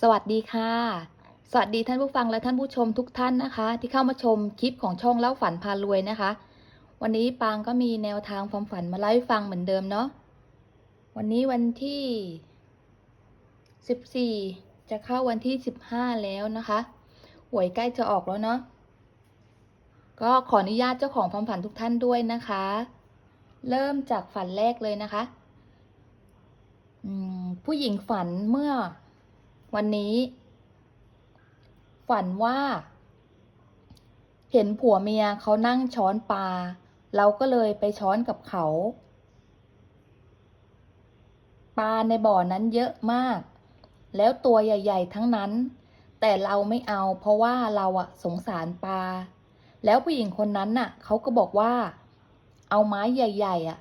สวัสดีค่ะ สวัสดีท่านผู้ฟังและท่านผู้ชมทุกท่านนะคะ ที่เข้ามาชมคลิปของช่องเล่าฝันพารวยนะคะ วันนี้ปางก็มีแนวทางความฝันมาเล่าให้ฟังเหมือนเดิมเนาะวันนี้วันที่ 14 จะเข้าวันที่ 15 แล้วนะคะหวยใกล้จะออกแล้วเนาะก็ขออนุญาตเจ้าของความฝันทุกท่านด้วยนะคะ เริ่มจากฝันแรกเลยนะคะผู้หญิงฝันเมื่อ วันนี้ ฝันว่า เห็นผัวเมียเขานั่งช้อนปลา เราก็เลยไปช้อนกับเขา ปลาในบ่อนั้นเยอะมาก แล้วตัวใหญ่ ๆ ทั้งนั้น แต่เราไม่เอาเพราะว่าเราอะสงสารปลา แล้วผู้หญิงคนนั้นน่ะเขาก็บอกว่า เอาไม้ใหญ่ ๆอะ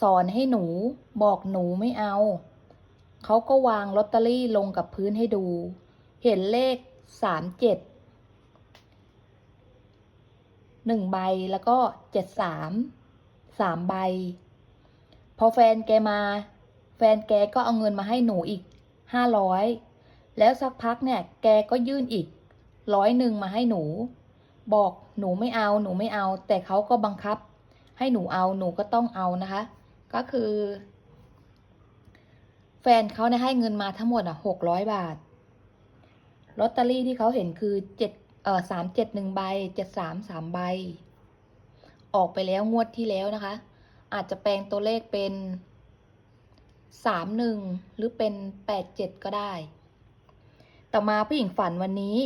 สอนให้หนูบอกหนูไม่เอา เขาก็วางลอตเตอรี่ลงกับพื้นให้ดู เห็นเลขสามเจ็ดหนึ่งใบแล้วก็เจ็ดสามสามใบ พอแฟนแกมา แฟนแกก็เอาเงินมาให้หนูอีกห้าร้อยแล้วสักพักเนี่ย แกก็ยื่นอีกร้อยหนึ่งมาให้หนู บอกหนูไม่เอาหนูไม่เอา แต่เขาก็บังคับ ให้หนูเอาหนูก็ต้องเอานะคะ ก็คือ ฟนเขาเนี่ยให้เงินมาทั้งหมดอะหกร้อยบาทลอตเตอรี่ที่เขาเห็นคือเจ็ดเอ่อสามเจ็ดหนึ่งใบเจ็ดสามสามใบ ออกไปแล้วงวดที่แล้วนะคะ อาจจะแปลงตัวเลขเป็นสามหนึ่งหรือเป็นแปดเจ็ดก็ได้ ต่อมาผู้หญิงฝันวันนี้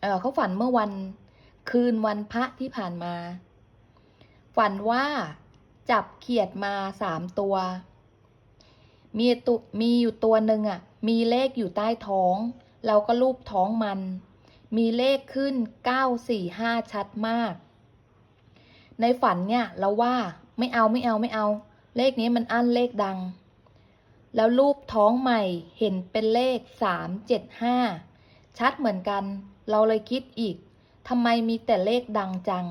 เออเขาฝันเมื่อวันคืนวันพระที่ผ่านมา ฝันว่าจับเขียดมาสามตัว มีตุมีอยู่ตัวหนึ่งอะ มีเลขอยู่ใต้ท้อง เราก็ลูบท้องมัน มีเลขขึ้น 945 ชัดมาก ในฝันเนี่ยเราว่าไม่เอาไม่เอาไม่เอา เลขนี้มันอั้นเลขดัง แล้วรูปท้องใหม่เห็นเป็นเลข 375 ชัดเหมือนกัน เราเลยคิดอีกทำไมมีแต่เลขดังจัง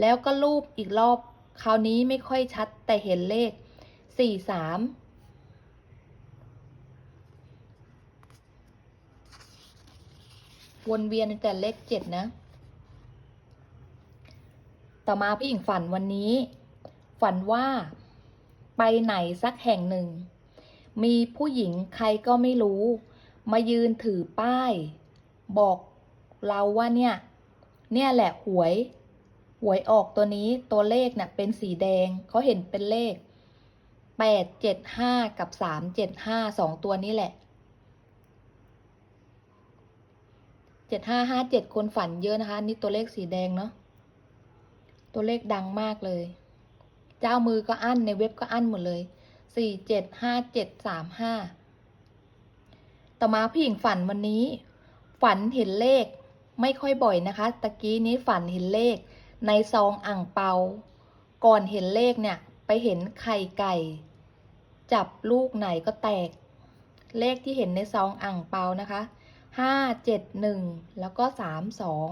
แล้วก็รูปอีกรอบ คราวนี้ไม่ค่อยชัดแต่เห็นเลข 43 วนเวียนแต่เลขเจ็ดนะ ต่อมาพี่หญิงฝันวันนี้ ฝันว่าไปไหนสักแห่งหนึ่ง มีผู้หญิงใครก็ไม่รู้ มายืนถือป้าย บอกเราว่าเนี่ย เนี่ยแหละหวย หวยออกตัวนี้ตัวเลขเน่ะเป็นสีแดงเขาเห็นเป็นเลขแปดเจ็ดห้ากับสามเจ็ดห้าสองตัวนี้แหละ เจ็ดห้าห้าเจ็ดคนฝันเยอะนะคะนี่ตัวเลขสีแดงเนาะตัวเลขดังมากเลย เจ้ามือก็อั้นในเว็บก็อั้นหมดเลยสี่เจ็ดห้าเจ็ดสามห้าต่อมาพี่หญิงฝันวันนี้ ฝันเห็นเลขไม่ค่อยบ่อยนะคะ ตะกี้นี้ฝันเห็นเลข ในซองอ่างเปา ก่อนเห็นเลขเนี่ย ไปเห็นไข่ไก่ จับลูกไหนก็แตก เลขที่เห็นในซองอ่างเปานะคะ ห้าเจ็ดหนึ่งแล้วก็สามสอง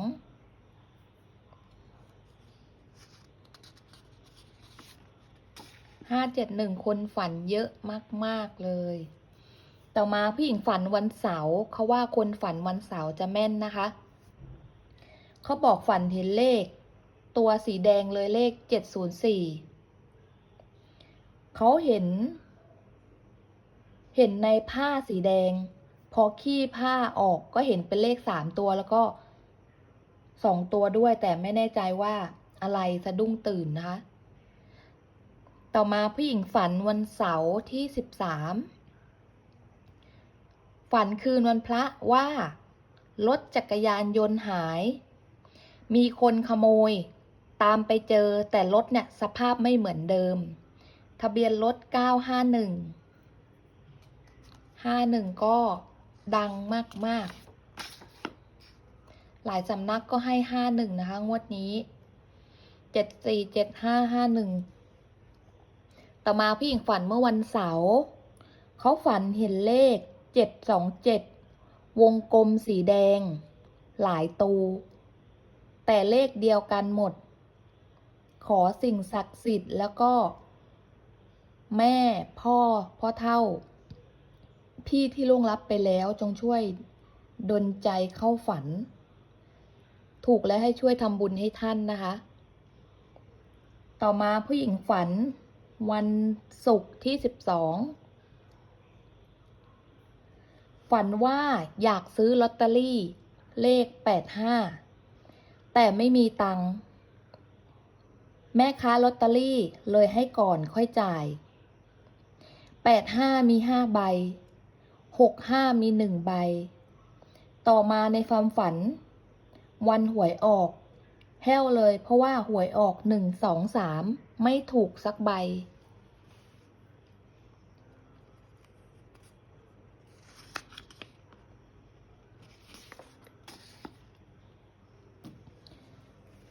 ห้าเจ็ดหนึ่งคนฝันเยอะมาก ๆ เลย ต่อมาผู้หญิงฝันวันเสาร์เขาว่าคนฝันวันเสาร์จะแม่นนะคะ เขาบอกฝันเห็นเลข ตัวสีแดงเลยเลขเจ็ดศูนย์สี่เขาเห็น เห็นในผ้าสีแดง พอขี้ผ้าออกก็เห็นเป็นเลขสามตัวแล้วก็สองตัวด้วย แต่ไม่แน่ใจว่าอะไรสะดุ้งตื่นนะคะ ต่อมาผู้หญิงฝันวันเสาร์ที่สิบสามฝันคืนวันพระว่ารถจักรยานยนต์หาย มีคนขโมย ตามไปเจอแต่รถเนี่ยสภาพไม่เหมือนเดิม ทะเบียนรถ 951 51 ก็ ดังมาก ๆ หลายสำนักก็ให้51นะคะ งวดนี้747551ต่อมาพี่หญิงฝันเมื่อวันเสาร์เขาฝันเห็นเลข727วงกลมสีแดง หลายตู แต่เลขเดียวกันหมด ขอสิ่งศักดิ์สิทธิ์แล้วก็ แม่พ่อพ่อเท่า พี่ที่ล่วงลับไปแล้วจงช่วยดลใจเข้าฝัน ถูกและให้ช่วยทำบุญให้ท่านนะคะ ต่อมาผู้หญิงฝัน วันศุกร์ที่สิบสองฝันว่าอยากซื้อลอตเตอรี่ เลขแปดห้าแต่ไม่มีตังค์แม่ค้าลอตเตอรี่เลยให้ก่อนค่อยจ่ายแปดห้ามีห้าใบ หกห้ามีหนึ่งใบ ต่อมาในความฝัน วันหวยออกแห้วเลย เพราะว่าหวยออกหนึ่งสองสามไม่ถูกสักใบ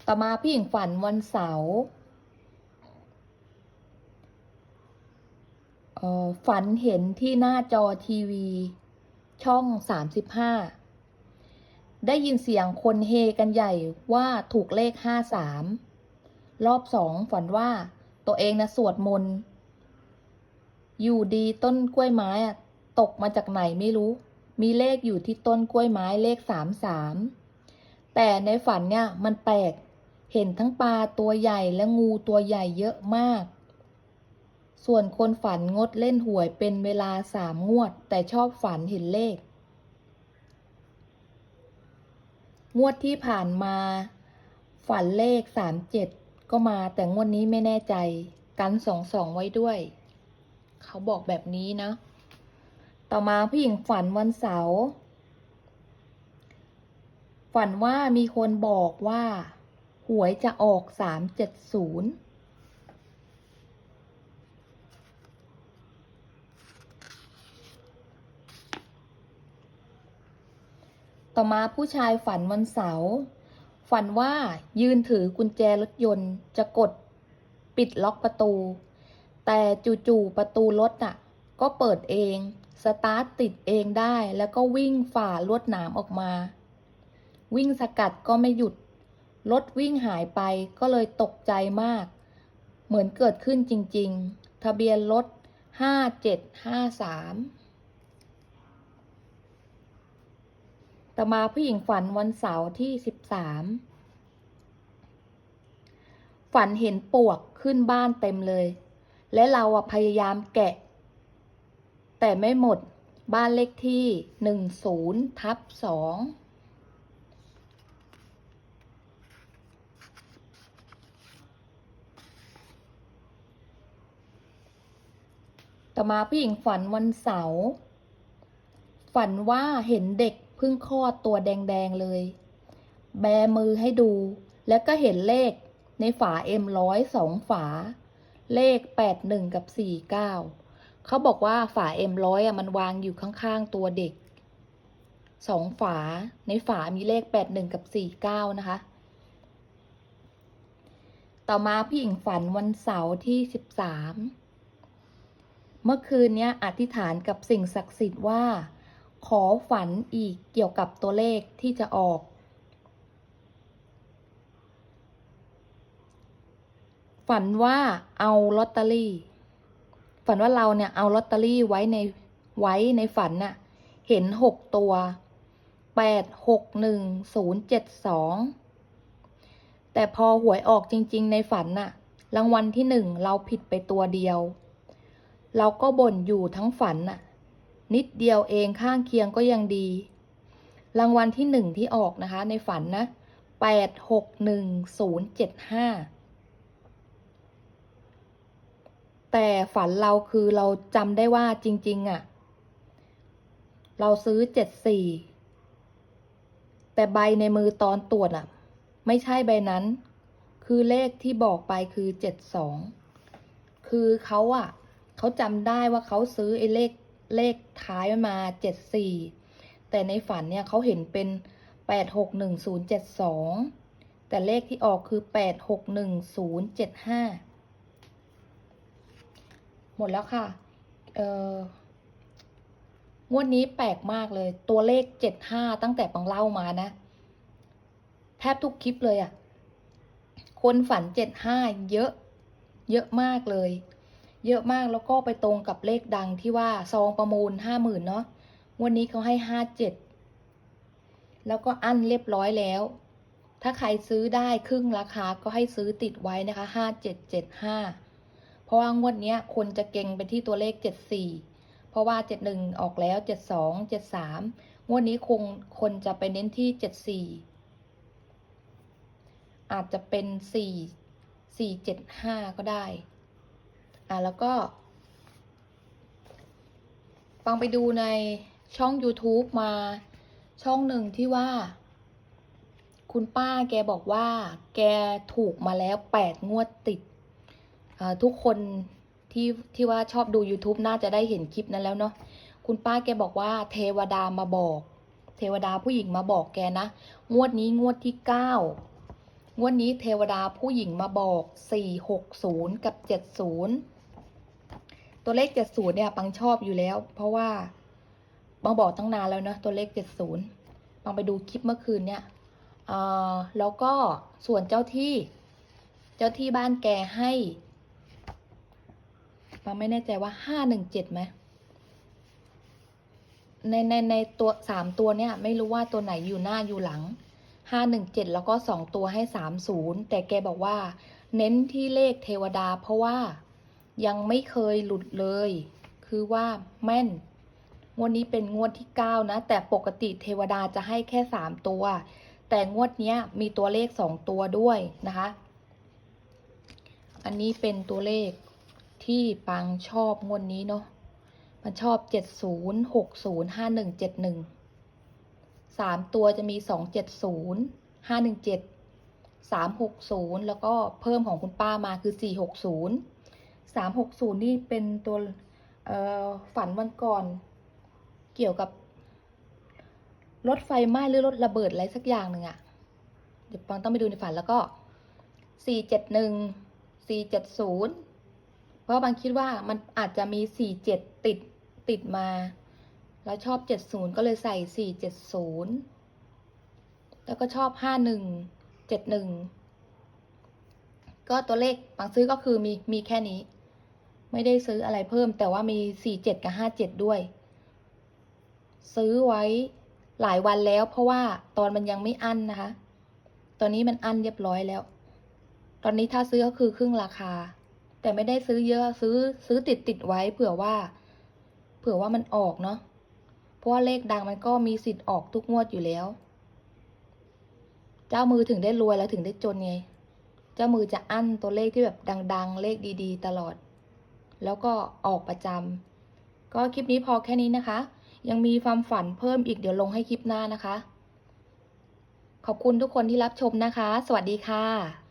ต่อมาพี่หญิงฝันวันเสาร์เอ่อ ฝันเห็นที่หน้าจอทีวี ช่องสามสิบห้าได้ยินเสียงคนเฮกันใหญ่ว่าถูกเลขห้าสามรอบสองฝันว่าตัวเองนะสวดมนต์ อยู่ดีต้นกล้วยไม้อะตกมาจากไหนไม่รู้ มีเลขอยู่ที่ต้นกล้วยไม้เลขสามสามแต่ในฝันเนี่ยมันแปลก เห็นทั้งปลาตัวใหญ่และงูตัวใหญ่เยอะมาก ส่วนคนฝันงดเล่นหวยเป็นเวลาสามงวด แต่ชอบฝันเห็นเลข งวดที่ผ่านมา ฝันเลขสามเจ็ดก็มาแต่งวดนี้ไม่แน่ใจกันสองสองไว้ด้วย เขาบอกแบบนี้นะ ต่อมาผู้หญิงฝันวันเสาร์ฝันว่ามีคนบอกว่า หวยจะออกสามเจ็ดศูนย์ ต่อมาผู้ชายฝันวันเสาร์ฝันว่ายืนถือกุญแจรถยนต์จะกดปิดล็อกประตู แต่จู่ๆประตูรถน่ะ ก็เปิดเอง สตาร์ทติดเองได้แล้วก็วิ่งฝ่าลวดหนามออกมา วิ่งสกัดก็ไม่หยุด รถวิ่งหายไปก็เลยตกใจมาก เหมือนเกิดขึ้นจริง ๆ ทะเบียนรถห้าเจ็ดห้าสาม ต่อมาผู้หญิงฝันวันเสาร์ที่สิบสามฝันเห็นปวกขึ้นบ้านเต็มเลย และเราอะพยายามแกะ แต่ไม่หมดบ้านเลขที่หนึ่งศูนย์ทับสองต่อมาผู้หญิงฝันวันเสาร์ฝันว่าเห็นเด็ก พิ่งคลอดตัวแดงๆเลย แบมือให้ดู แล้วก็เห็นเลขในฝาเอ็มร้อยสองฝา เลขแปดหนึ่งกับสี่เก้าเขาบอกว่าฝาเอ็มร้อยอะมันวางอยู่ข้างๆตัวเด็กสองฝาในฝามีเลขแปดหนึ่งกับสี่เก้านะคะ ต่อมาพี่หญิงฝันวันเสาร์ที่สิบสามเมื่อคืนเนี้ยอธิษฐานกับสิ่งศักดิ์สิทธิ์ว่า ขอฝันอีกเกี่ยวกับตัวเลขที่จะออก ฝันว่าเอาลอตเตอรี่ ฝันว่าเราเนี่ยเอาลอตเตอรี่ไว้ในไว้ในฝันน่ะ เห็นหกตัวแปดหกหนึ่งศูนย์เจ็ดสองแต่พอหวยออกจริง ๆ ในฝันน่ะ รางวัลที่หนึ่งเราผิดไปตัวเดียว เราก็บ่นอยู่ทั้งฝันน่ะ นิดเดียวเองข้างเคียงก็ยังดี รางวัลที่หนึ่งที่ออกนะคะ ในฝันนะแปดหกหนึ่งศูนย์เจ็ดห้าแต่ฝันเราคือเราจำได้ว่าจริง ๆอะ เราซื้อเจ็ดสี่แต่ใบในมือตอนตรวจอะ ไม่ใช่ใบนั้น คือเลขที่บอกไปคือเจ็ดสองคือเขาอะเขาจำได้ว่าเขาซื้อไอ้เลข เลขท้ายมันมาเจ็ดสี่แต่ในฝันเนี่ยเขาเห็นเป็นแปดหกหนึ่งศูนย์เจ็ดสองแต่เลขที่ออกคือแปดหกหนึ่งศูนย์เจ็ดห้าหมดแล้วค่ะ เอองวดนี้แปลกมากเลย ตัวเลขเจ็ดห้าตั้งแต่ปังเล่ามานะ แทบทุกคลิปเลยอะ่ะ คนฝันเจ็ดห้าเยอะ เยอะมากเลย เยอะมากแล้วก็ไปตรงกับเลขดังที่ว่าซองประมูลห้าหมื่นเนาะวันนี้เขาให้ห้าเจ็ดแล้วก็อั้นเรียบร้อยแล้ว ถ้าใครซื้อได้ครึ่งราคาก็ให้ซื้อติดไว้นะคะห้าเจ็ดเจ็ดห้าเพราะว่างวดนี้คนจะเก่งไปที่ตัวเลขเจ็ดสี่เพราะว่าเจ็ดหนึ่งออกแล้วเจ็ดสองเจ็ดสามงวดนี้คงคนจะไปเน้นที่เจ็ดสี่อาจจะเป็นสี่สี่เจ็ดห้าก็ได้ อะแล้วก็ฟังไปดูในช่อง YouTube มาช่องหนึ่งที่ว่า คุณป้าแกบอกว่า แกถูกมาแล้วแปดงวดติด ทุกคนที่ที่ว่าชอบดู YouTube น่าจะได้เห็นคลิปนั้นแล้วเนาะคุณป้าแกบอกว่า เทวดามาบอก เทวดาผู้หญิงมาบอกแกนะ งวดนี้งวดที่เก้างวดนี้เทวดาผู้หญิงมาบอกสี่หกศูนย์กับเจ็ดศูนย์ ตัวเลขเจ็ดศูนย์เนี่ยปังชอบอยู่แล้ว เพราะว่าปังบอกตั้งนานแล้วเนาะตัวเลขเจ็ดศูนย์ปังไปดูคลิปเมื่อคืนเนี่ยแล้วก็ส่วนเจ้าที่ เจ้าที่บ้านแกให้ปังไม่แน่ใจว่าห้าหนึ่งเจ็ดไหมในในในตัวสามตัวเนี่ยไม่รู้ว่าตัวไหนอยู่หน้าอยู่หลังห้าหนึ่งเจ็ดแล้วก็สองตัวให้สามศูนย์แต่แกบอกว่า เน้นที่เลขเทวดาเพราะว่า ยังไม่เคยหลุดเลย คือว่าแม่น งวดนี้เป็นงวดที่เก้านะ แต่ปกติเทวดาจะให้แค่สามตัว แต่งวดนี้มีตัวเลขสองตัวด้วยนะคะ อันนี้เป็นตัวเลขที่ปังชอบงวดนี้เนาะ มันชอบเจ็ดศูนย์หกศูนย์ห้าหนึ่งเจ็ดหนึ่งสามตัวจะมีสองเจ็ดศูนย์ห้าหนึ่งเจ็ดสามหกศูนย์แล้วก็เพิ่มของคุณป้ามาคือสี่หกศูนย์ สามหกศูนย์นี่เป็นตัวฝันวันก่อน เกี่ยวกับรถไฟไหม้หรือรถระเบิดอะไรสักอย่างหนึ่งอะเดี๋ยวปังต้องไปดูในฝันแล้วก็สี่เจ็ดหนึ่งสี่เจ็ดศูนย์เพราะบางคิดว่ามันอาจจะมีสี่เจ็ดติดติดมา แล้วชอบเจ็ดศูนย์ก็เลยใส่สี่เจ็ดศูนย์แล้วก็ชอบห้าหนึ่งเจ็ดหนึ่งก็ตัวเลขบางซื้อก็คือมีมีแค่นี้ ไม่ได้ซื้ออะไรเพิ่ม แต่ว่ามีสี่เจ็ดกับห้าเจ็ดด้วย ซื้อไว้หลายวันแล้ว เพราะว่าตอนมันยังไม่อั้นนะคะ ตอนนี้มันอั้นเรียบร้อยแล้ว ตอนนี้ถ้าซื้อก็คือครึ่งราคา แต่ไม่ได้ซื้อเยอะซื้อซื้อติดติดไว้ เผื่อว่า เผื่อว่ามันออกเนาะ เพราะว่าเลขดังมันก็มีสิทธิ์ออกทุกงวดอยู่แล้ว เจ้ามือถึงได้รวยแล้วถึงได้จนไง เจ้ามือจะอั้นตัวเลขที่แบบดัง ๆ เลขดี ๆ ตลอด แล้วก็ออกประจำก็คลิปนี้พอแค่นี้นะคะ ยังมีความฝันเพิ่มอีกเดี๋ยวลงให้คลิปหน้านะคะ ขอบคุณทุกคนที่รับชมนะคะ สวัสดีค่ะ